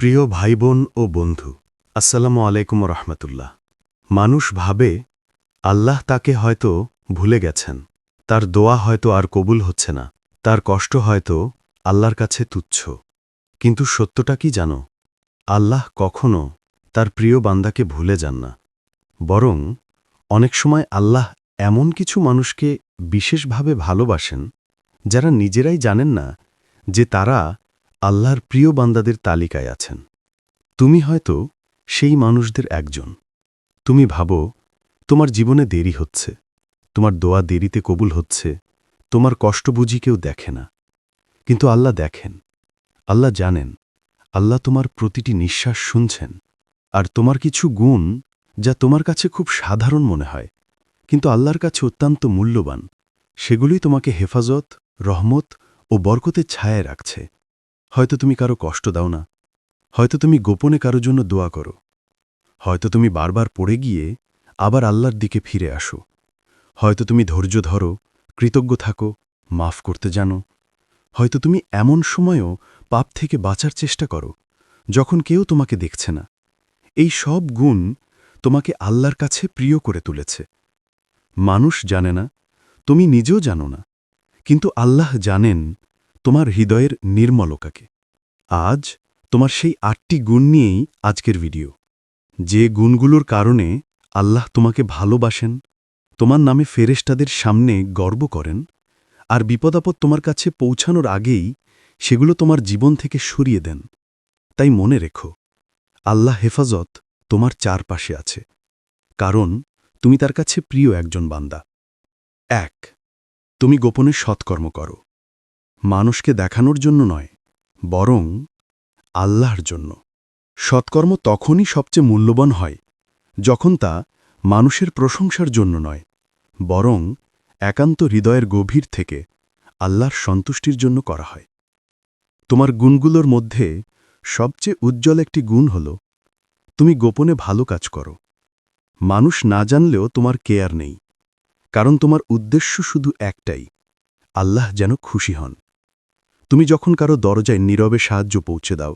প্রিয় ভাই বোন ও বন্ধু, আসসালামু আলাইকুম রহমতুল্লাহ। মানুষ ভাবে, আল্লাহ তাকে হয়তো ভুলে গেছেন, তার দোয়া হয়তো আর কবুল হচ্ছে না, তার কষ্ট হয়তো আল্লাহর কাছে তুচ্ছ। কিন্তু সত্যটা কি জানো? আল্লাহ কখনো তার প্রিয় বান্দাকে ভুলে যান না। বরং অনেক সময় আল্লাহ এমন কিছু মানুষকে বিশেষভাবে ভালোবাসেন, যারা নিজেরাই জানেন না যে তারা আল্লাহর প্রিয় বান্দাদের তালিকায় আছেন। তুমি হয়তো সেই মানুষদের একজন। তুমি ভাবো, তোমার জীবনে দেরি হচ্ছে, তোমার দোয়া দেরিতে কবুল হচ্ছে, তোমার কষ্ট বুঝি কেউ দেখে না। কিন্তু আল্লাহ দেখেন। আল্লাহ জানেন। আল্লাহ তোমার প্রতিটি নিঃশ্বাস শুনছেন। আর তোমার কিছু গুণ যা তোমার কাছে খুব সাধারণ মনে হয়, কিন্তু আল্লাহর কাছে অত্যন্ত মূল্যবান, সেগুলোই তোমাকে হেফাজত, রহমত ও বরকতের ছায়ায় রাখছে। হয়তো তুমি কারও কষ্ট দাও না। হয়তো তুমি গোপনে কারও জন্য দোয়া করো। হয়তো তুমি বারবার পড়ে গিয়ে আবার আল্লাহর দিকে ফিরে আসো। হয়তো তুমি ধৈর্য ধরো, কৃতজ্ঞ থাকো, মাফ করতে জানো। হয়তো তুমি এমন সময়ও পাপ থেকে বাঁচার চেষ্টা করো, যখন কেউ তোমাকে দেখছে না। এই সব গুণ তোমাকে আল্লাহর কাছে প্রিয় করে তুলেছে। মানুষ জানে না, তুমি নিজেও জানো না। কিন্তু আল্লাহ জানেন তোমার হৃদয়ের নির্মলকাকে আজ তোমার সেই আটটি গুণ নিয়েই আজকের ভিডিও। যে গুণগুলোর কারণে আল্লাহ তোমাকে ভালোবাসেন, তোমার নামে ফেরেশতাদের সামনে গর্ব করেন, আর বিপদাপদ তোমার কাছে পৌঁছানোর আগেই সেগুলো তোমার জীবন থেকে সরিয়ে দেন। তাই মনে রেখো, আল্লাহ হেফাজত তোমার চারপাশে আছে, কারণ তুমি তার কাছে প্রিয় একজন বান্দা। এক, তুমি গোপনে সৎকর্ম করো। মানুষকে দেখানোর জন্য নয়, বরং আল্লাহর জন্য। সৎকর্ম তখনই সবচেয়ে মূল্যবান হয়, যখন তা মানুষের প্রশংসার জন্য নয়, বরং একান্ত হৃদয়ের গভীর থেকে আল্লাহর সন্তুষ্টির জন্য করা হয়। তোমার গুণগুলোর মধ্যে সবচেয়ে উজ্জ্বল একটি গুণ হল, তুমি গোপনে ভালো কাজ করো। মানুষ না জানলেও তোমার কেয়ার নেই, কারণ তোমার উদ্দেশ্য শুধু একটাই, আল্লাহ যেন খুশি হন। তুমি যখন কারও দরজায় নীরবে সাহায্য পৌঁছে দাও,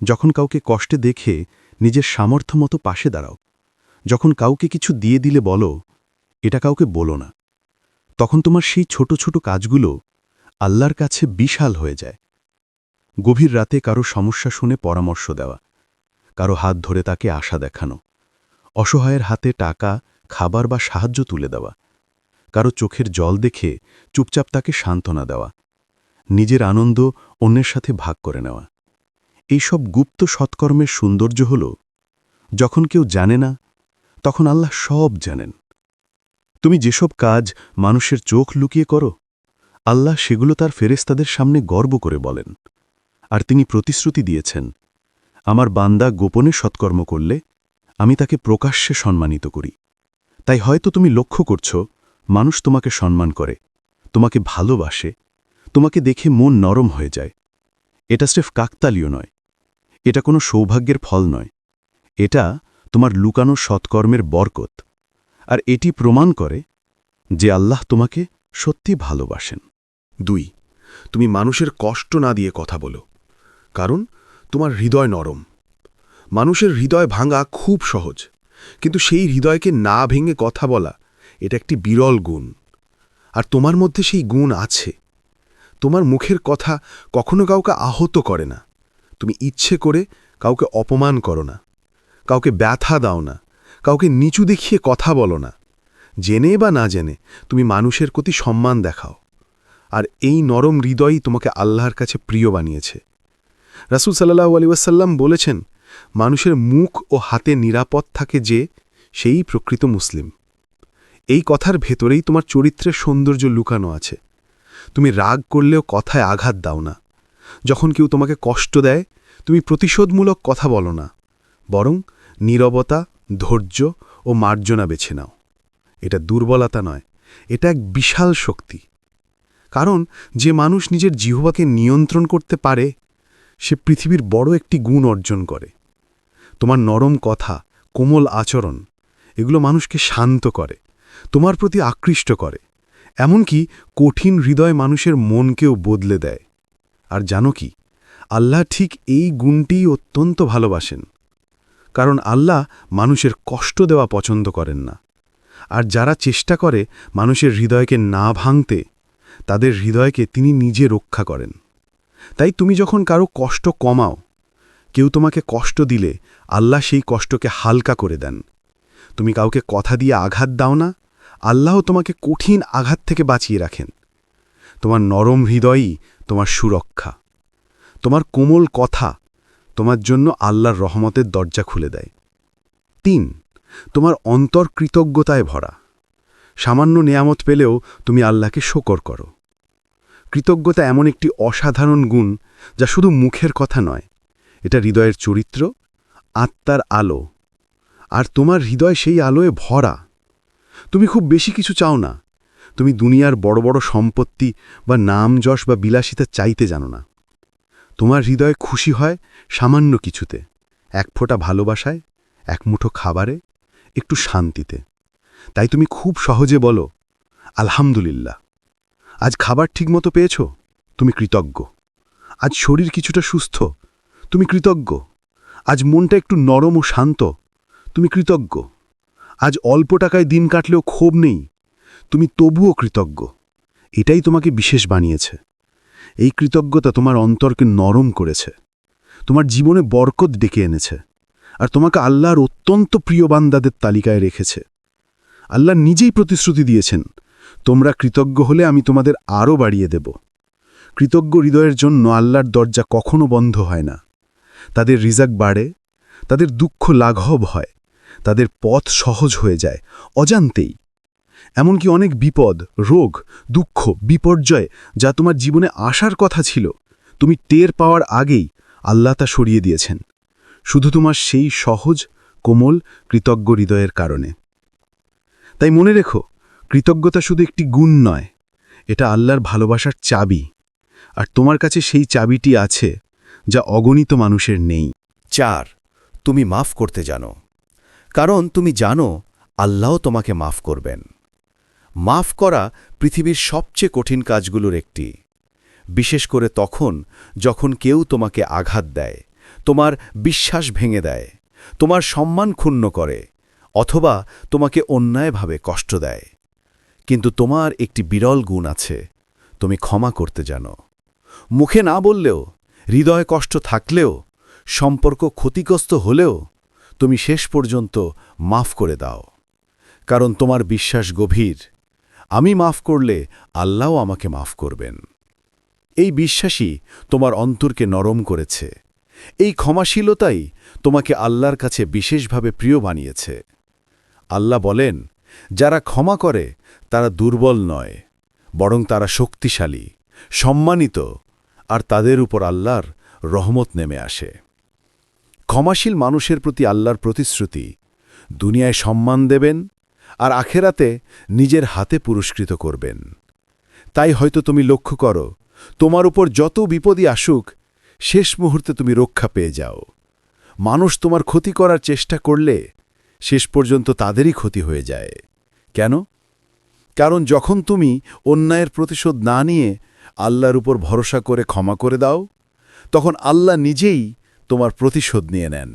যখন কাউকে কষ্টে দেখে নিজের সামর্থ্য মতো পাশে দাঁড়াও, যখন কাউকে কিছু দিয়ে দিলে বলো, এটা কাউকে বলো না, তখন তোমার সেই ছোট ছোট কাজগুলো আল্লাহর কাছে বিশাল হয়ে যায়। গভীর রাতে কারও সমস্যা শুনে পরামর্শ দেওয়া, কারও হাত ধরে তাকে আশা দেখানো, অসহায়ের হাতে টাকা, খাবার বা সাহায্য তুলে দেওয়া, কারও চোখের জল দেখে চুপচাপ তাকে সান্ত্বনা দেওয়া নিজের আনন্দ অন্যের সাথে ভাগ করে নেওয়া। এইসব গুপ্ত সৎকর্মের সৌন্দর্য হল, যখন কেউ জানে না, তখন আল্লাহ সব জানেন। তুমি যেসব কাজ মানুষের চোখ লুকিয়ে করো, আল্লাহ সেগুলো তার ফেরেস্তাদের সামনে গর্ব করে বলেন। আর তিনি প্রতিশ্রুতি দিয়েছেন, আমার বান্দা গোপনে সৎকর্ম করলে আমি তাকে প্রকাশ্যে সম্মানিত করি। তাই হয়তো তুমি লক্ষ্য করছ, মানুষ তোমাকে সম্মান করে, তোমাকে ভালোবাসে তোমাকে দেখে মন নরম হয়ে যায়। এটা স্রেফ কাকতালীয় নয়। এটা কোনো সৌভাগ্যের ফল নয়। এটা তোমার লুকানো সৎকর্মের বরকত। আর এটি প্রমাণ করে যে আল্লাহ তোমাকে সত্যি ভালোবাসেন। দুই, তুমি মানুষের কষ্ট না দিয়ে কথা বলো, কারণ তোমার হৃদয় নরম। মানুষের হৃদয় ভাঙা খুব সহজ, কিন্তু সেই হৃদয়কে না ভেঙে কথা বলা, এটা একটি বিরল গুণ। আর তোমার মধ্যে সেই গুণ আছে। তোমার মুখের কথা কখনো কাউকে আহত করে না। তুমি ইচ্ছে করে কাউকে অপমান করো না। কাউকে ব্যথা দাও না। কাউকে নিচু দেখিয়ে কথা বলো না। জেনে বা না জেনে তুমি মানুষের প্রতি সম্মান দেখাও। আর এই নরম হৃদয়ই তোমাকে আল্লাহর কাছে প্রিয় বানিয়েছে। রাসুল সাল্লাহু আলী ওয়াসাল্লাম বলেছেন, মানুষের মুখ ও হাতে নিরাপদ থাকে যে সেই প্রকৃত মুসলিম। এই কথার ভেতরেই তোমার চরিত্রের সৌন্দর্য লুকানো আছে। তুমি রাগ করলেও কথায় আঘাত দাও না। যখন কেউ তোমাকে কষ্ট দেয়, তুমি প্রতিশোধমূলক কথা বলো না। বরং নীরবতা, ধৈর্য ও মার্জনা বেছে নাও। এটা দুর্বলতা নয়, এটা এক বিশাল শক্তি। কারণ যে মানুষ নিজের জিহ্বাকে নিয়ন্ত্রণ করতে পারে, সে পৃথিবীর বড় একটি গুণ অর্জন করে। তোমার নরম কথা, কোমল আচরণ, এগুলো মানুষকে শান্ত করে, তোমার প্রতি আকৃষ্ট করে। এমনকি কঠিন হৃদয় মানুষের মনকেও বদলে দেয়। আর জানো কি? আল্লাহ ঠিক এই গুণটিই অত্যন্ত ভালোবাসেন। কারণ আল্লাহ মানুষের কষ্ট দেওয়া পছন্দ করেন না। আর যারা চেষ্টা করে মানুষের হৃদয়কে না ভাঙতে, তাদের হৃদয়কে তিনি নিজে রক্ষা করেন। তাই তুমি যখন কারও কষ্ট কমাও, কেউ তোমাকে কষ্ট দিলে আল্লাহ সেই কষ্টকে হালকা করে দেন। তুমি কাউকে কথা দিয়ে আঘাত দাও না আল্লাহ তোমাকে কঠিন আঘাত থেকে বাঁচিয়ে রাখেন। তোমার নরম হৃদয়ই তোমার সুরক্ষা। তোমার কোমল কথা তোমার জন্য আল্লাহর রহমতের দরজা খুলে দেয়। তিন, তোমার অন্তর কৃতজ্ঞতায় ভরা। সামান্য নেয়ামত পেলেও তুমি আল্লাহকে শোকর করো। কৃতজ্ঞতা এমন একটি অসাধারণ গুণ যা শুধু মুখের কথা নয়, এটা হৃদয়ের চরিত্র, আত্মার আলো। আর তোমার হৃদয় সেই আলোয় ভরা। তুমি খুব বেশি কিছু চাও না। তুমি দুনিয়ার বড় বড় সম্পত্তি বা নাম যশ বা বিলাসিতা চাইতে জানো না। তোমার হৃদয় খুশি হয় সামান্য কিছুতে। এক ফোঁটা ভালোবাসায়, এক মুঠো খাবারে, একটু শান্তিতে। তাই তুমি খুব সহজে বলো, আলহামদুলিল্লাহ। আজ খাবার ঠিকমতো পেয়েছ? তুমি কৃতজ্ঞ। আজ শরীর কিছুটা সুস্থ? তুমি কৃতজ্ঞ। আজ মনটা একটু নরম ও শান্ত? তুমি কৃতজ্ঞ। আজ অল্প টাকায় দিন কাটলেও ক্ষোভ নেই। তুমি তবুও কৃতজ্ঞ। এটাই তোমাকে বিশেষ বানিয়েছে। এই কৃতজ্ঞতা তোমার অন্তরকে নরম করেছে। তোমার জীবনে বরকত ডেকে এনেছে। আর তোমাকে আল্লাহর অত্যন্ত প্রিয় বান্দাদের তালিকায় রেখেছে। আল্লাহ নিজেই প্রতিশ্রুতি দিয়েছেন, তোমরা কৃতজ্ঞ হলে আমি তোমাদের আরও বাড়িয়ে দেব। কৃতজ্ঞ হৃদয়ের জন্য আল্লাহর দরজা কখনো বন্ধ হয় না। তাদের রিজাক বাড়ে, তাদের দুঃখ লাঘব হয়। তাদের পথ সহজ হয়ে যায়, অজান্তেই। এমনকি অনেক বিপদ, রোগ, দুঃখ, বিপর্যয় যা তোমার জীবনে আসার কথা ছিল, তুমি টের পাওয়ার আগেই আল্লাহ তা সরিয়ে দিয়েছেন। শুধু তোমার সেই সহজ, কোমল, কৃতজ্ঞ হৃদয়ের কারণে। তাই মনে রেখো, কৃতজ্ঞতা শুধু একটি গুণ নয়, এটা আল্লাহর ভালোবাসার চাবি। আর তোমার কাছে সেই চাবিটি আছে, যা অগণিত মানুষের নেই। চার, তুমি মাফ করতে জানো। কারণ তুমি জানো আল্লাহ তোমাকে মাফ করবেন। মাফ করা পৃথিবীর সবচেয়ে কঠিন কাজগুলোর একটি। বিশেষ করে তখন যখন কেউ তোমাকে আঘাত দেয়, তোমার বিশ্বাস ভেঙে দেয়, তোমার সম্মান ক্ষুণ্ণ করে, অথবা তোমাকে অন্যায়ভাবে কষ্ট দেয়। কিন্তু তোমার একটি বিরল গুণ আছে, তুমি ক্ষমা করতে জানো। মুখে না বললেও, হৃদয় কষ্ট থাকলেও, সম্পর্ক ক্ষতিগ্রস্ত হলেও তুমি শেষ পর্যন্ত মাফ করে দাও, কারণ তোমার বিশ্বাস গভীর। আমি মাফ করলে আল্লাহ আমাকে মাফ করবেন। এই বিশ্বাসই তোমার অন্তরকে নরম করেছে। এই ক্ষমাশীলতাই তোমাকে আল্লাহর কাছে বিশেষভাবে প্রিয় বানিয়েছে। আল্লাহ বলেন, যারা ক্ষমা করে, তারা দুর্বল নয়, বরং তারা শক্তিশালী, সম্মানিত, আর তাদের উপর আল্লাহর রহমত নেমে আসে। ক্ষমাশীল মানুষের প্রতি আল্লাহর প্রতিশ্রুতি, দুনিয়ায় সম্মান দেবেন আর আখেরাতে নিজের হাতে পুরস্কৃত করবেন। তাই হয়তো তুমি লক্ষ্য করো, তোমার উপর যত বিপদই আসুক, শেষ মুহূর্তে তুমি রক্ষা পেয়ে যাও। মানুষ তোমার ক্ষতি করার চেষ্টা করলে শেষ পর্যন্ত তাদেরই ক্ষতি হয়ে যায়। কেন? কারণ যখন তুমি অন্যায়ের প্রতিশোধ না নিয়ে আল্লাহর উপর ভরসা করে ক্ষমা করে দাও, তখন আল্লাহ নিজেই তোমার প্রতিশোধ নিয়ে নেন।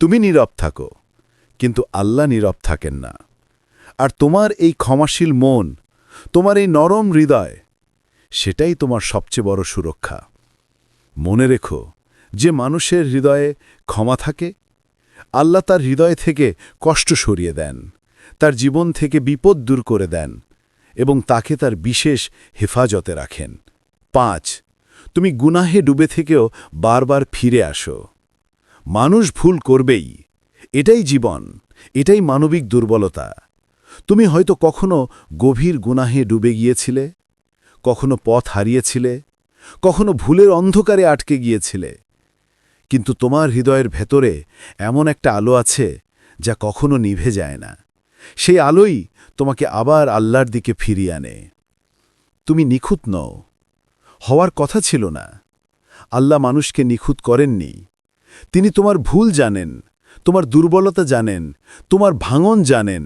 তুমি নীরব থাকো, কিন্তু আল্লাহ নীরব থাকেন না। আর তোমার এই ক্ষমাশীল মন, তোমার এই নরম হৃদয়, সেটাই তোমার সবচেয়ে বড় সুরক্ষা। মনে রেখো, যে মানুষের হৃদয়ে ক্ষমা থাকে, আল্লাহ তার হৃদয় থেকে কষ্ট সরিয়ে দেন, তার জীবন থেকে বিপদ দূর করে দেন এবং তাকে তার বিশেষ হেফাজতে রাখেন। পাঁচ তুমি গুনাহে ডুবে থেকেও বারবার ফিরে আসো। মানুষ ভুল করবেই। এটাই জীবন, এটাই মানবিক দুর্বলতা। তুমি হয়তো কখনো গভীর গুনাহে ডুবে গিয়েছিলে, কখনো পথ হারিয়েছিলে, কখনো ভুলের অন্ধকারে আটকে গিয়েছিলে। কিন্তু তোমার হৃদয়ের ভেতরে এমন একটা আলো আছে যা কখনো নিভে যায় না। সেই আলোই তোমাকে আবার আল্লাহর দিকে ফিরিয়ে আনে। তুমি নিখুঁত নও। হওয়ার কথা ছিল না। আল্লাহ মানুষকে নিখুঁত করেননি। তিনি তোমার ভুল জানেন, তোমার দুর্বলতা জানেন, তোমার ভাঙন জানেন।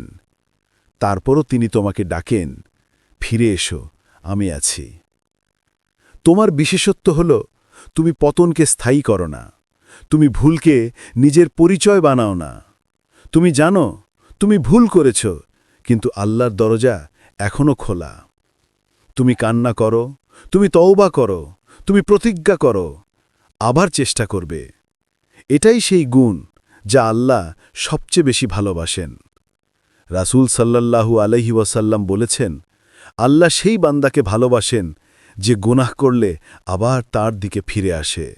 তারপরও তিনি তোমাকে ডাকেন, ফিরে এসো, আমি আছি। তোমার বিশেষত্ব হল, তুমি পতনকে স্থায়ী করো না। তুমি ভুলকে নিজের পরিচয় বানাও না। তুমি জানো, তুমি ভুল করেছ, কিন্তু আল্লাহর দরজা এখনও খোলা। তুমি কান্না করো তুমি তওবা করো, তুমি প্রতিজ্ঞা করো, আবার চেষ্টা করবে। এটাই সেই গুণ যা আল্লাহ সবচেয়ে বেশি ভালোবাসেন। রাসূল সাল্লাল্লাহু আলহি ওয়াসাল্লাম বলেছেন, আল্লাহ সেই বান্দাকে ভালোবাসেন যে গুনাহ করলে আবার তার দিকে ফিরে আসে।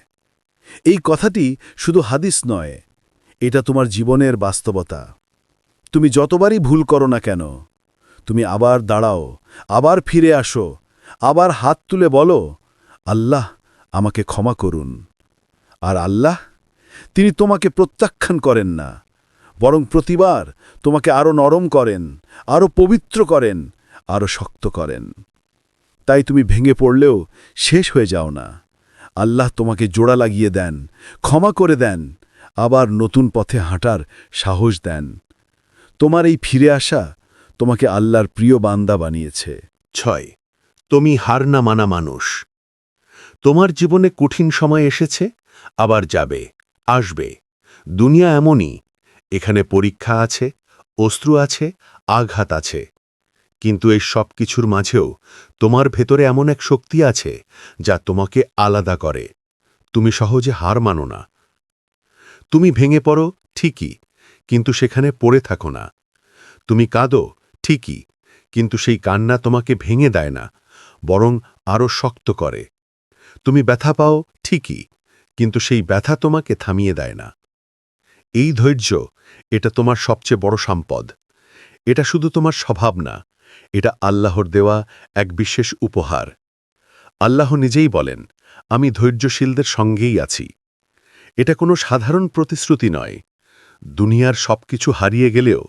এই কথাটি শুধু হাদিস নয়, এটা তোমার জীবনের বাস্তবতা। তুমি যতবারই ভুল করো না কেন, তুমি আবার দাঁড়াও, আবার ফিরে আসো আবার হাত তুলে বলো, আল্লাহ আমাকে ক্ষমা করুন। আর আল্লাহ, তিনি তোমাকে প্রত্যাখ্যান করেন না, বরং প্রতিবার তোমাকে আরও নরম করেন আরও পবিত্র করেন আরও শক্ত করেন। তাই তুমি ভেঙে পড়লেও শেষ হয়ে যাও না। আল্লাহ তোমাকে জোড়া লাগিয়ে দেন, ক্ষমা করে দেন, আবার নতুন পথে হাঁটার সাহস দেন। তোমার এই ফিরে আসা তোমাকে আল্লাহর প্রিয় বান্দা বানিয়েছে। ছয় তুমি হার না মানা মানুষ। তোমার জীবনে কঠিন সময় এসেছে, আবার যাবে, আসবে। দুনিয়া এমনই, এখানে পরীক্ষা আছে অস্ত্র আছে, আঘাত আছে। কিন্তু এই সব কিছুর মাঝেও তোমার ভেতরে এমন এক শক্তি আছে, যা তোমাকে আলাদা করে। তুমি সহজে হার মানো না। তুমি ভেঙে পড়ো, ঠিকই, কিন্তু সেখানে পড়ে থাকো না। তুমি কাঁদো, ঠিকই, কিন্তু সেই কান্না তোমাকে ভেঙে দেয় না। বরং আরও শক্ত করে। তুমি ব্যথা পাও, ঠিকই, কিন্তু সেই ব্যথা তোমাকে থামিয়ে দেয় না। এই ধৈর্য, এটা তোমার সবচেয়ে বড় সম্পদ। এটা শুধু তোমার স্বভাব না, এটা আল্লাহর দেওয়া এক বিশেষ উপহার। আল্লাহ নিজেই বলেন, আমি ধৈর্যশীলদের সঙ্গেই আছি। এটা কোনো সাধারণ প্রতিশ্রুতি নয়। দুনিয়ার সবকিছু হারিয়ে গেলেও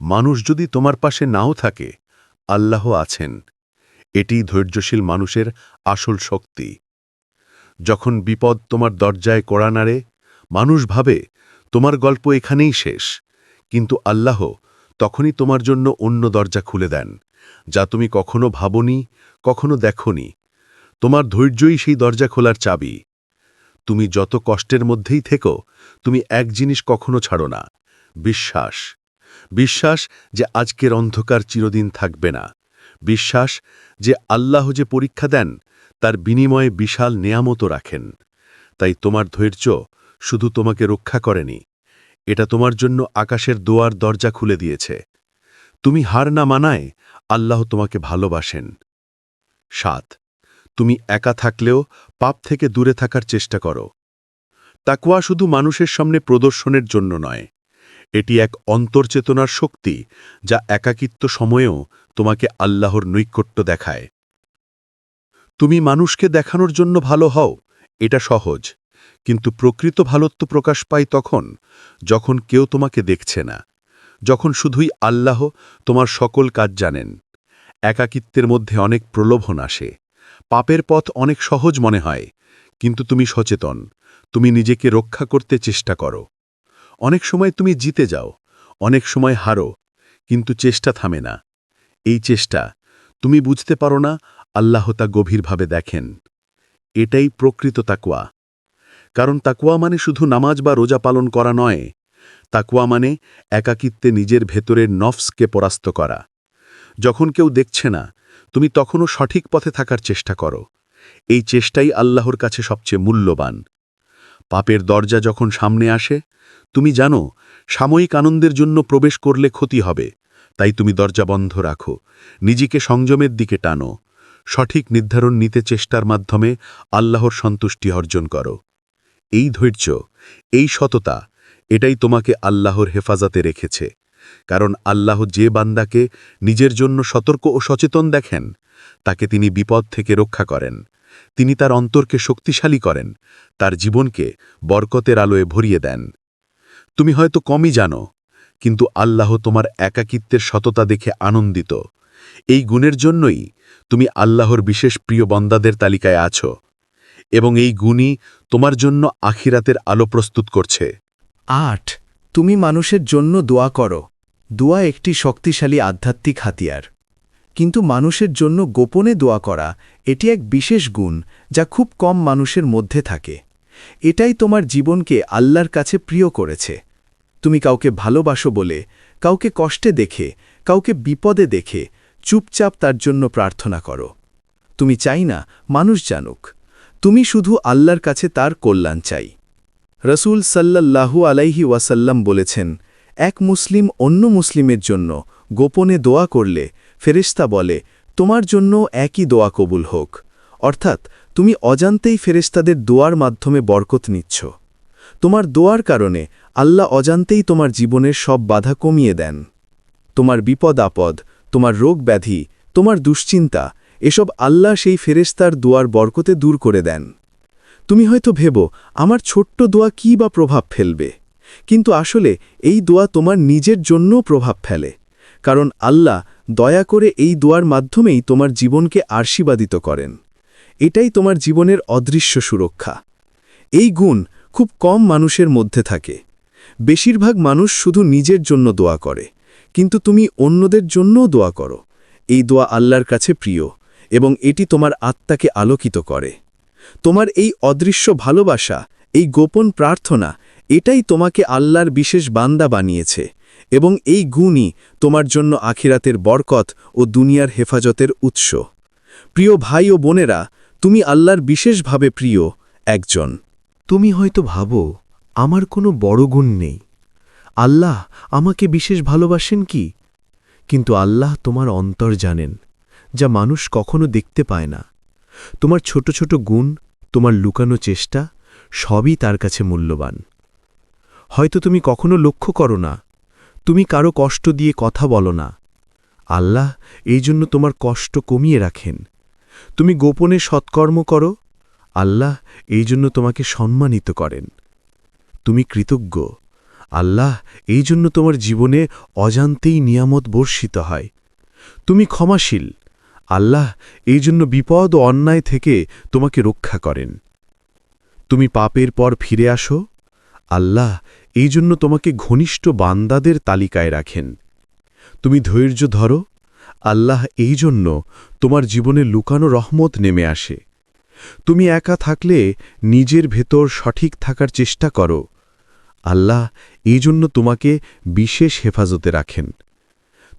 মানুষ যদি তোমার পাশে নাও থাকে, আল্লাহ আছেন। এটি ধৈর্যশীল মানুষের আসল শক্তি। যখন বিপদ তোমার দরজায় কড়া নাড়ে, মানুষ ভাবে, তোমার গল্প এখানেই শেষ। কিন্তু আল্লাহ তখনই তোমার জন্য অন্য দরজা খুলে দেন, যা তুমি কখনো ভাবনি, কখনো দেখনি। তোমার ধৈর্যই সেই দরজা খোলার চাবি। তুমি যত কষ্টের মধ্যেই থেকো, তুমি এক জিনিস কখনো ছাড়ো না, বিশ্বাস। বিশ্বাস যে আজকের অন্ধকার চিরদিন থাকবে না। বিশ্বাস যে আল্লাহ যে পরীক্ষা দেন, তার বিনিময়ে বিশাল নেয়ামত রাখেন। তাই তোমার ধৈর্য শুধু তোমাকে রক্ষা করেনি, এটা তোমার জন্য আকাশের দোয়ার দরজা খুলে দিয়েছে। তুমি হার না মানায় আল্লাহ তোমাকে ভালোবাসেন। সাত, তুমি একা থাকলেও পাপ থেকে দূরে থাকার চেষ্টা করো। তাকুয়া শুধু মানুষের সামনে প্রদর্শনের জন্য নয় এটি এক অন্তর্চেতনার শক্তি যা একাকিত্ব সময়েও তোমাকে আল্লাহর নৈকট্য দেখায়। তুমি মানুষকে দেখানোর জন্য ভালো হও, এটা সহজ, কিন্তু প্রকৃত ভালোত্ব প্রকাশ পায় তখন, যখন কেউ তোমাকে দেখছে না, যখন শুধুই আল্লাহ তোমার সকল কাজ জানেন। একাকিত্বের মধ্যে অনেক প্রলোভন আসে, পাপের পথ অনেক সহজ মনে হয়, কিন্তু তুমি সচেতন, তুমি নিজেকে রক্ষা করতে চেষ্টা করো। অনেক সময় তুমি জিতে যাও, অনেক সময় হারো, কিন্তু চেষ্টা থামে না। এই চেষ্টা, তুমি বুঝতে পারো না, আল্লাহ তা গভীরভাবে দেখেন। এটাই প্রকৃত তাকুয়া কারণ তাকুয়া মানে শুধু নামাজ বা রোজা পালন করা নয় তাকুয়া মানে একাকিত্বে নিজের ভেতরের নফসকে পরাস্ত করা। যখন কেউ দেখছে না, তুমি তখনও সঠিক পথে থাকার চেষ্টা করো। এই চেষ্টাই আল্লাহর কাছে সবচেয়ে মূল্যবান। পাপের দরজা যখন সামনে আসে, তুমি জানো, সাময়িক আনন্দের জন্য প্রবেশ করলে ক্ষতি হবে। তাই তুমি দরজা বন্ধ রাখো, নিজেকে সংযমের দিকে টানো। সঠিক নির্ধারণ নিতে চেষ্টার মাধ্যমে আল্লাহর সন্তুষ্টি অর্জন করো। এই ধৈর্য, এই সততা, এটাই তোমাকে আল্লাহর হেফাজতে রেখেছে। কারণ আল্লাহ যে বান্দাকে নিজের জন্য সতর্ক ও সচেতন দেখেন, তাকে তিনি বিপদ থেকে রক্ষা করেন। তিনি তার অন্তরকে শক্তিশালী করেন, তার জীবনকে বরকতের আলোয় ভরিয়ে দেন। তুমি হয়তো কমই জানো, কিন্তু আল্লাহ তোমার একাকিত্বের সততা দেখে আনন্দিত। এই গুণের জন্যই তুমি আল্লাহর বিশেষ প্রিয় বন্দাদের তালিকায় আছো, এবং এই গুণই তোমার জন্য আখিরাতের আলো প্রস্তুত করছে। আট, তুমি মানুষের জন্য দোয়া করো। দোয়া একটি শক্তিশালী আধ্যাত্মিক হাতিয়ার। কিন্তু মানুষের জন্য গোপনে দোয়া করা, এটি এক বিশেষ গুণ যা খুব কম মানুষের মধ্যে থাকে। এটাই তোমার জীবনকে আল্লাহর কাছে প্রিয় করেছে। তুমি কাউকে ভালোবাসো বলে, কাউকে কষ্টে দেখে, কাউকে বিপদে দেখে চুপচাপ তার জন্য প্রার্থনা করো। তুমি চাই না মানুষ জানুক, তুমি শুধু আল্লাহর কাছে তার কল্যাণ চাই। রসুল সাল্লাল্লাহু আলাইহি ওয়াসাল্লাম বলেছেন, এক মুসলিম অন্য মুসলিমের জন্য গোপনে দোয়া করলে ফেরেশতা বলে, তোমার জন্য একই দোয়া কবুল হোক। অর্থাৎ, তুমি অজান্তেই ফেরেশতাদের দোয়ার মাধ্যমে বরকত নিচ্ছ। তোমার দোয়ার কারণে আল্লাহ অজান্তেই তোমার জীবনের সব বাধা কমিয়ে দেন। তোমার বিপদ আপদ, তোমার রোগ ব্যাধি, তোমার দুশ্চিন্তা, এসব আল্লাহ সেই ফেরেশতার দোয়ার বরকতে দূর করে দেন। তুমি হয়তো ভেবো, আমার ছোট্ট দোয়া কী বা প্রভাব ফেলবে? কিন্তু আসলে এই দোয়া তোমার নিজের জন্যও প্রভাব ফেলে। কারণ আল্লাহ দয়া করে এই দোয়ার মাধ্যমেই তোমার জীবনকে আশীর্বাদিত করেন। এটাই তোমার জীবনের অদৃশ্য সুরক্ষা। এই গুণ খুব কম মানুষের মধ্যে থাকে। বেশিরভাগ মানুষ শুধু নিজের জন্য দোয়া করে, কিন্তু তুমি অন্যদের জন্যও দোয়া করো। এই দোয়া আল্লাহর কাছে প্রিয়, এবং এটি তোমার আত্মাকে আলোকিত করে। তোমার এই অদৃশ্য ভালোবাসা, এই গোপন প্রার্থনা, এটাই তোমাকে আল্লাহর বিশেষ বান্দা বানিয়েছে। এবং এই গুণই তোমার জন্য আখিরাতের বরকত ও দুনিয়ার হেফাজতের উৎস। প্রিয় ভাই ও বোনেরা, তুমি আল্লাহর বিশেষভাবে প্রিয় একজন। তুমি হয়তো ভাবো, আমার কোনো বড় গুণ নেই। আল্লাহ আমাকে বিশেষ ভালোবাসেন কি? কিন্তু আল্লাহ তোমার অন্তর জানেন, যা মানুষ কখনো দেখতে পায় না। তোমার ছোট ছোট গুণ, তোমার লুকানো চেষ্টা, সবই তার কাছে মূল্যবান। হয়তো তুমি কখনো লক্ষ্য করো না তুমি কারও কষ্ট দিয়ে কথা বলো না। আল্লাহ এই জন্য তোমার কষ্ট কমিয়ে রাখেন। তুমি গোপনে সৎকর্ম করো, আল্লাহ এই জন্য তোমাকে সম্মানিত করেন। তুমি কৃতজ্ঞ, আল্লাহ এই জন্য তোমার জীবনে অজান্তেই নিয়ামত বর্ষিত হয়। তুমি ক্ষমাশীল, আল্লাহ এই জন্য বিপদ ও অন্যায় থেকে তোমাকে রক্ষা করেন। তুমি পাপের পর ফিরে আসো আল্লাহ এই জন্য তোমাকে ঘনিষ্ঠ বান্দাদের তালিকায় রাখেন। তুমি ধৈর্য ধরো, আল্লাহ এই জন্য তোমার জীবনে লুকানো রহমত নেমে আসে। তুমি একা থাকলে নিজের ভেতর সঠিক থাকার চেষ্টা করো। আল্লাহ এই জন্য তোমাকে বিশেষ হেফাজতে রাখেন।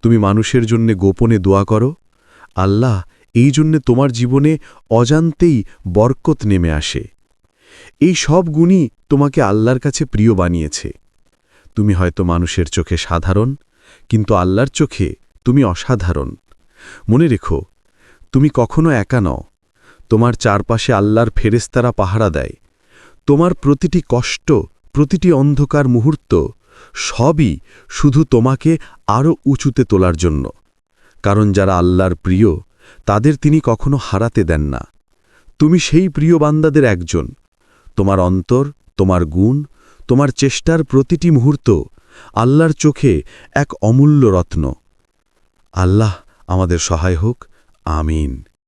তুমি মানুষের জন্য গোপনে দোয়া করো, আল্লাহ এই জন্যে তোমার জীবনে অজান্তেই বরকত নেমে আসে। এই সব গুণই তোমাকে আল্লাহর কাছে প্রিয় বানিয়েছে। তুমি হয়তো মানুষের চোখে সাধারণ, কিন্তু আল্লাহর চোখে তুমি অসাধারণ। মনে রেখো, তুমি কখনো একা নও। তোমার চারপাশে আল্লাহর ফেরেস্তারা পাহারা দেয়। তোমার প্রতিটি কষ্ট, প্রতিটি অন্ধকার মুহূর্ত সবই শুধু তোমাকে আরও উঁচুতে তোলার জন্য। কারণ যারা আল্লাহর প্রিয়, তাদের তিনি কখনো হারাতে দেন না। তুমি সেই প্রিয় বান্দাদের একজন। তোমার অন্তর, তোমার গুণ, তোমার চেষ্টার প্রতিটি মুহূর্ত আল্লাহর চোখে এক অমূল্য রত্ন। আল্লাহ আমাদের সহায় হোক, আমিন।